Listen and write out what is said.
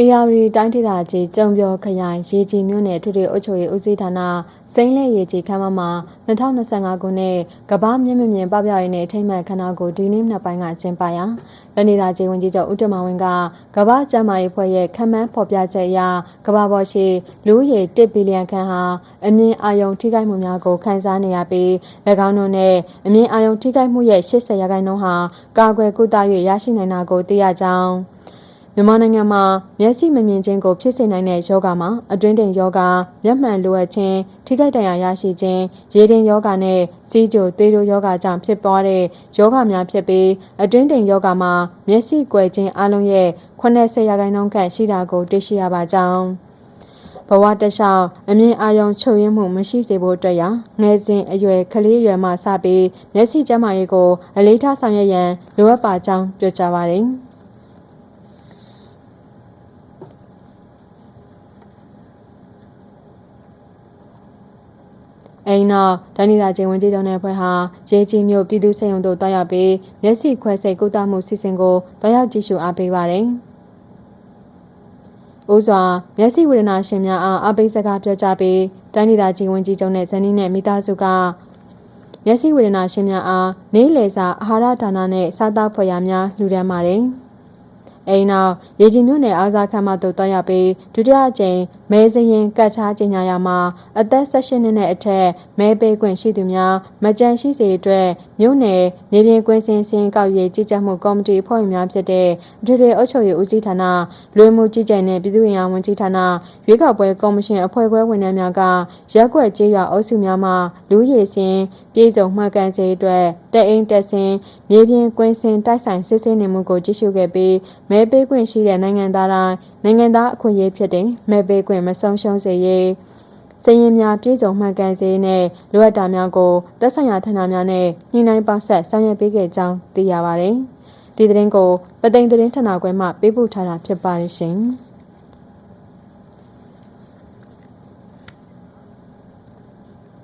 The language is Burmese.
အေယာရီတိုင်းဒေသကြီးကျုံပြောခရိုင်ရေကြီးမြို့နယ်ထွေထွေအုပ်ချုပ်ရေးဦးစီးဌာနစိမ့်လက်ရေကြီးခမ်းမမှာ2025ခုနှစ်ကမ္ဘာမျက်မမြင်ပပျောက်ရေးနဲ့အထိမ်းအမှတ်ခမ်းနားကိုဒီနေ့နှစ်ပိုင်းကကျင်းပရာလနေသာကြီးဝန်ကြီးချုပ်ဦးတမဝင်းကကမ္ဘာကျန်းမာရေးဖွဲ့ရဲ့ခမ်းမန်းဖော်ပြချက်အရကမ္ဘာပေါ်ရှိလူဦးရေ1ဘီလီယံခန့်ဟာအမြင့်အာရုံထိခိုက်မှုများကိုခံစားနေရပြီး၎င်းတို့နဲ့အမြင့်အာရုံထိခိုက်မှုရဲ့80ရာခိုင်နှုန်းဟာကာကွယ်ကုသ၍ရရှိနိုင်တာကိုသိရကြောင်း မြန်မာနိုင်ငံမှာမျက်စိမမြင်ခြင်းကိုဖြစ်စေနိုင်တဲ့ယောဂမှာအတွင်းတိမ်ယောဂမျက်မှန်လိုအပ်ခြင်းထိခိုက်ဒဏ်ရာရရှိခြင်းရေတင်ယောဂနဲ့စီးကြိုသေးတို့ယောဂကြောင့်ဖြစ်ပွားတဲ့ယောဂများဖြစ်ပြီးအတွင်းတိမ်ယောဂမှာမျက်စိကွယ်ခြင်းအလုံးရဲ့80ရာခိုင်နှုန်းခန့်ရှိတာကိုသိရှိရပါကြောင်းဘဝတလျှောက်အမြင်အာရုံချုပ်ရင်းမှုမရှိစေဖို့အတွက်ရာငယ်စဉ်အရွယ်ကလေးရွယ်မှစပြီးမျက်စိကျန်းမာရေးကိုအလေးထားဆောင်ရွက်ရန်လိုအပ်ပါကြောင်းပြောကြားပါရယ်။ အိမ်နောက်ဒဏိတာချင်းဝင်ကြီးကျောင်းနယ်ဖွဲ့ဟာရေကြီးမြို့ပြည်သူ့စေယုံတို့တွားရောက်ပြီးမျက်စိခွဲစိတ်ကုသမှုစီစဉ်ကိုတွားရောက်ကြည့်ရှုအားပေးပါတယ်။ဦးစွာမျက်စိဝေဒနာရှင်များအားအပိစကားပြောကြားပြီးဒဏိတာချင်းဝင်ကြီးကျောင်းနဲ့ဇနီးနဲ့မိသားစုကမျက်စိဝေဒနာရှင်များအားနေလည်စာအာဟာရဒါနနဲ့စားသောက်ဖွယ်ရာများလှူဒါန်းပါတယ်။ အိမ်နောက်ရေကြီးမြို့နယ်အားစားခန်းမသို့တွားရောက်ပြီးဒုတိယအကြိမ်မဲစရင်ကတ်ထားကြေညာရမှာအသက်16နှစ်နဲ့အထက်မဲပေးခွင့်ရှိသူများမကြန့်ရှိစေအတွက်မြို့နယ်နေပြင်ကွင်းစင်စင်ကောက်ရေးကြီးကြပ်မှုကော်မတီအဖွဲ့ဝင်များဖြစ်တဲ့အထွေထွေအုပ်ချုပ်ရေးဦးစီးဌာနလွှဲမှုကြီးကြပ်နဲ့ပြည်သူ့ရေးဝန်ကြီးဌာနရွေးကောက်ပွဲကော်မရှင်အဖွဲ့ခွဲဝန်ထမ်းများကရက်ွက်ကြေးရွာအုပ်စုများမှလူရည်စင် ပြည်စုံမှတ်ကန်စေအတွက်တအိမ်တက်စင်မြေပြင်ကွင်းစင်တိုက်ဆိုင်စစ်ဆေးနေမှုကိုကြည့်ရှုခဲ့ပြီးမဲပေးခွင့်ရှိတဲ့နိုင်ငံသားတိုင်းနိုင်ငံသားအခွင့်အရေးဖြစ်တဲ့မဲပေးခွင့်မဆုံးရှုံးစေရေးစည်ရင်များပြည်စုံမှန်ကန်စေနဲ့လိုအပ်တာများကိုသက်ဆိုင်ရာဌာနများနဲ့ညှိနှိုင်းပေါင်းဆက်ဆောင်ရွက်ပေးခဲ့ကြောင်းသိရပါတယ်။ဒီသတင်းကိုပသိမ်သတင်းဌာနခွဲမှပေးပို့ထားတာဖြစ်ပါတယ်ရှင်။